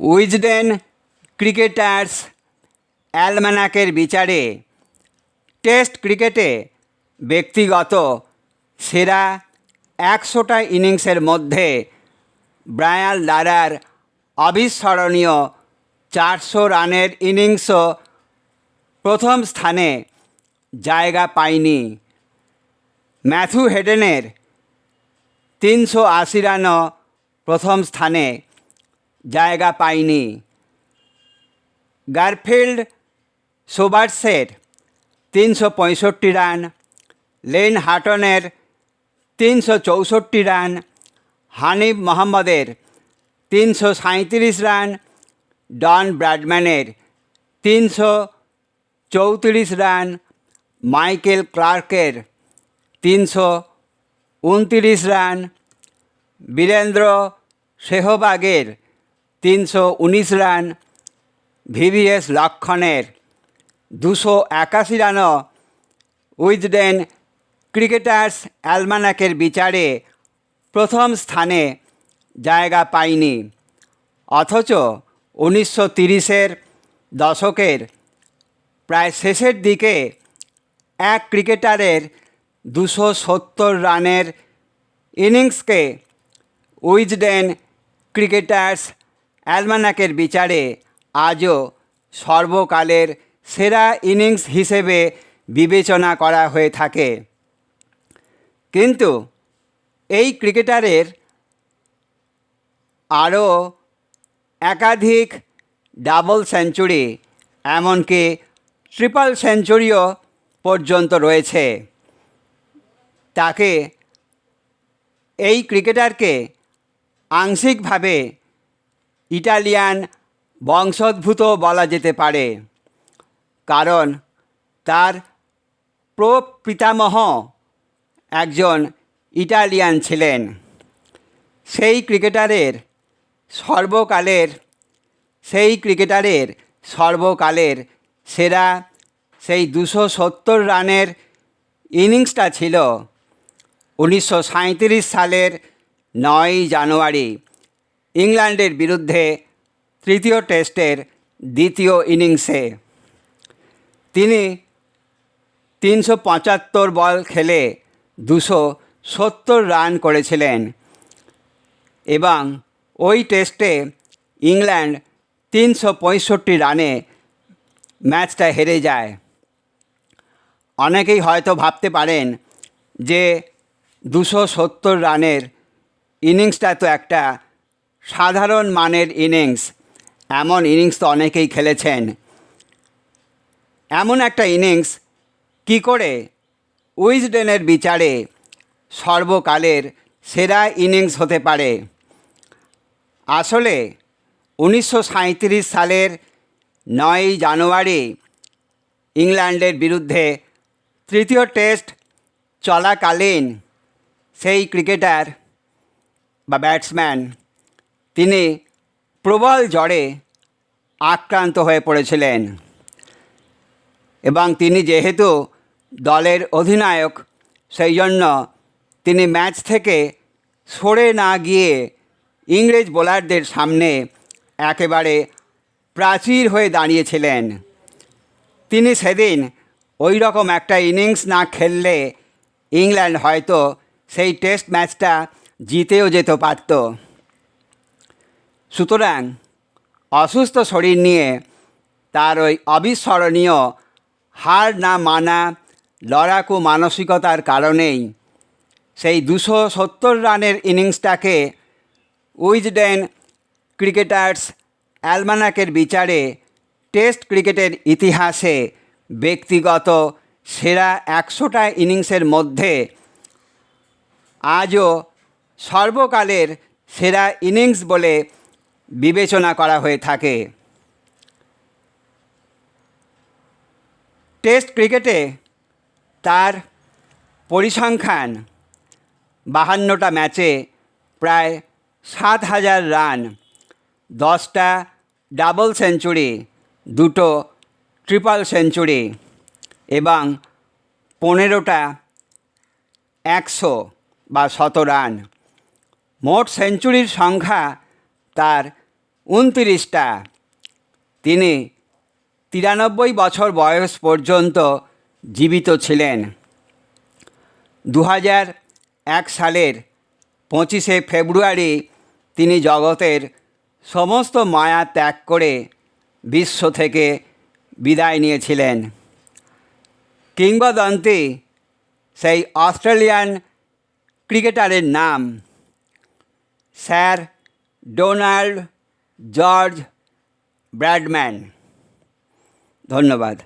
Wisden cricketers অ্যালম্যানাকের বিচারে test ক্রিকেটে ব্যক্তিগত সেরা একশোটা ইনিংসের মধ্যে ব্রায়াল লারার অবিস্মরণীয় চারশো রানের ইনিংসও প্রথম স্থানে জায়গা পায়নি। ম্যাথু হেডেনের তিনশো আশি রানও প্রথম স্থানে জায়গা পায়নি গারফিল্ড সোবার্সের তিনশো পঁয়ষট্টি রান, লেন হাটনের তিনশো চৌষট্টি রান, হানিফ মোহাম্মদের তিনশো সাঁইত্রিশ রান, ডন ব্র্যাডম্যানের তিনশো চৌত্রিশ রান, মাইকেল ক্লার্কের তিনশো উনতিরিশ রান, বীরেন্দ্র সেহবাগের তিনশো উনিশ রান ভিভিএস লক্ষণের, দুশো একাশি রানও উইজডেন ক্রিকেটার্স অ্যালমানাকের বিচারে প্রথম স্থানে জায়গা পায়নি। অথচ উনিশশো তিরিশের দশকের প্রায় শেষের দিকে এক ক্রিকেটারের দুশো সত্তর রানের ইনিংসকে উইজডেন ক্রিকেটার্স অ্যালমানাকের বিচারে আজও সর্বকালের সেরা ইনিংস হিসেবে বিবেচনা করা হয়ে থাকে। কিন্তু এই ক্রিকেটারের আরও একাধিক ডাবল সেঞ্চুরি, এমনকি ট্রিপল সেঞ্চুরিও পর্যন্ত রয়েছে। তাকে এই ক্রিকেটারকে আংশিকভাবে ইটালিয়ান বংশোদ্ভূত বলা যেতে পারে, কারণ তার প্রপিতামহ একজন ইটালিয়ান ছিলেন। সেই ক্রিকেটারের সর্বকালের, সেই ক্রিকেটারের সর্বকালের সেরা, সেই দুশো সত্তর রানের ইনিংসটা ছিল উনিশশো সাঁইত্রিশ সালের নয় জানুয়ারি। ইংল্যান্ডের বিরুদ্ধে তৃতীয় টেস্টের দ্বিতীয় ইনিংসে। তিনি তিনশো পঁচাত্তর বল খেলে দুশো সত্তর রান করেছিলেন এবং ওই টেস্টে ইংল্যান্ড তিনশো পঁয়ষট্টি রানে ম্যাচটা হেরে যায়। অনেকেই হয়তো ভাবতে পারেন যে দুশো সত্তর রানের ইনিংসটা তো একটা সাধারণ মানের ইনিংস। এমন ইনিংস তো অনেকেই খেলেছেন। এমন একটা ইনিংস কি করে উইজডেনের বিচারে সর্বকালের সেরা ইনিংস হতে পারে? আসলে উনিশশো সাঁইত্রিশ সালের নয় জানুয়ারি ইংল্যান্ডের বিরুদ্ধে তৃতীয় টেস্ট চলাকালীন সেই ক্রিকেটার বা ব্যাটসম্যান তিনি প্রবল জ্বরে আক্রান্ত হয়ে পড়েছিলেন। এবং তিনি যেহেতু দলের অধিনায়ক সেই জন্য তিনি ম্যাচ থেকে সরে না গিয়ে ইংরেজ বোলারদের সামনে একেবারে প্রাচীর হয়ে দাঁড়িয়েছিলেন। তিনি সেদিন ওই রকম একটা ইনিংস না খেললে ইংল্যান্ড হয়তো সেই টেস্ট ম্যাচটা জিতেও যেতে পারত। সুতরাং অসুস্থ শরীর নিয়ে তার ওই অবিস্মরণীয় হার না মানা লড়াকু মানসিকতার কারণেই সেই দুশো সত্তর রানের ইনিংসটাকে উইজডেন ক্রিকেটার্স অ্যালমানাকের বিচারে টেস্ট ক্রিকেটের ইতিহাসে ব্যক্তিগত সেরা একশোটা ইনিংসের মধ্যে আজও সর্বকালের সেরা ইনিংস বলে বিবেচনা করা হয়ে থাকে। টেস্ট ক্রিকেটে তার পরিসংখ্যান বাহান্নটা ম্যাচে প্রায় সাত হাজার রান, দশটা ডাবল সেঞ্চুরি, দুটো ট্রিপল সেঞ্চুরি এবং পনেরোটা একশো বা শত রান। মোট সেঞ্চুরির সংখ্যা তার উনতিরিশটা। তিনি তিরানব্বই বছর বয়স পর্যন্ত জীবিত ছিলেন। দু এক সালের পঁচিশে ফেব্রুয়ারি তিনি জগতের সমস্ত মায়া ত্যাগ করে বিশ্ব থেকে বিদায় নিয়েছিলেন। কিংবদন্তি সেই অস্ট্রেলিয়ান ক্রিকেটারের নাম স্যার ডোনাল্ড জর্জ ব্র্যাডম্যান ধন্যবাদ